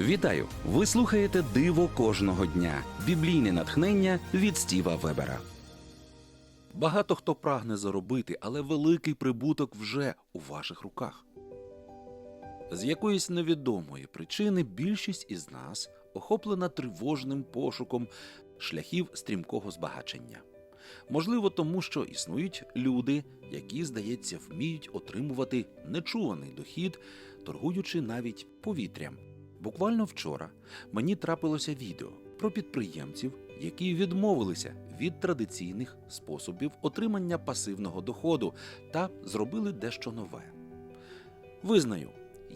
Вітаю! Ви слухаєте Диво кожного дня. Біблійне натхнення від Стіва Вебера. Багато хто прагне заробити, але великий прибуток вже у ваших руках. З якоїсь невідомої причини більшість із нас охоплена тривожним пошуком шляхів стрімкого збагачення. Можливо, тому що існують люди, які, здається, вміють отримувати нечуваний дохід, торгуючи навіть повітрям. Буквально вчора мені трапилося відео про підприємців, які відмовилися від традиційних способів отримання пасивного доходу та зробили дещо нове. Визнаю,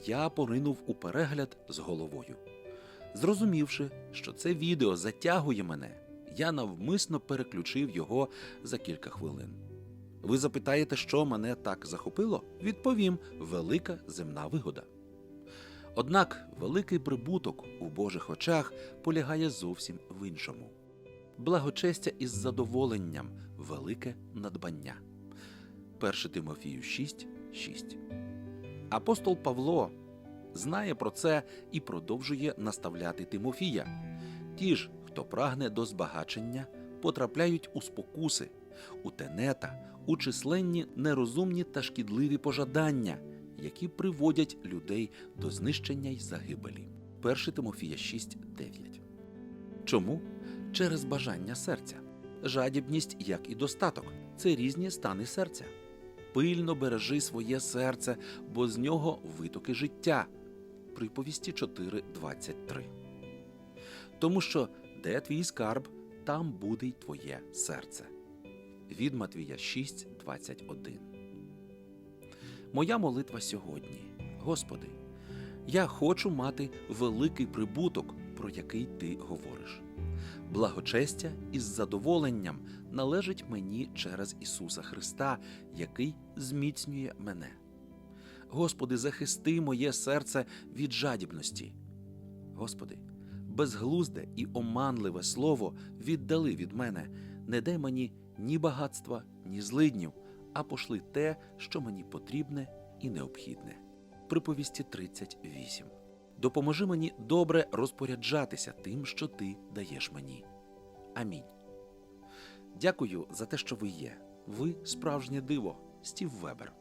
я поринув у перегляд з головою. Зрозумівши, що це відео затягує мене, я навмисно переключив його за кілька хвилин. Ви запитаєте, що мене так захопило? Відповім: велика земна вигода. Однак великий прибуток у Божих очах полягає зовсім в іншому. Благочестя із задоволенням велике надбання. 1 Тимофію 6, 6. Апостол Павло знає про це і продовжує наставляти Тимофія. Ті ж, хто прагне до збагачення, потрапляють у спокуси, у тенета, у численні нерозумні та шкідливі пожадання, які приводять людей до знищення й загибелі. 1 Тимофія 6, Чому? Через бажання серця. Жадібність, як і достаток, це різні стани серця. Пильно бережи своє серце, бо з нього витоки життя. Приповісті 4.23. Тому що де твій скарб, там буде й твоє серце. Від Матвія 6.21. Моя молитва сьогодні. Господи, я хочу мати великий прибуток, про який ти говориш. Благочестя із задоволенням належить мені через Ісуса Христа, який зміцнює мене. Господи, захисти моє серце від жадібності. Господи, безглузде і оманливе слово віддали від мене, не дай мені ні багатства, ні злиднів, а пошли те, що мені потрібне і необхідне. Приповісті 38. Допоможи мені добре розпоряджатися тим, що ти даєш мені. Амінь. Дякую за те, що ви є. Ви справжнє диво, Стів Вебер.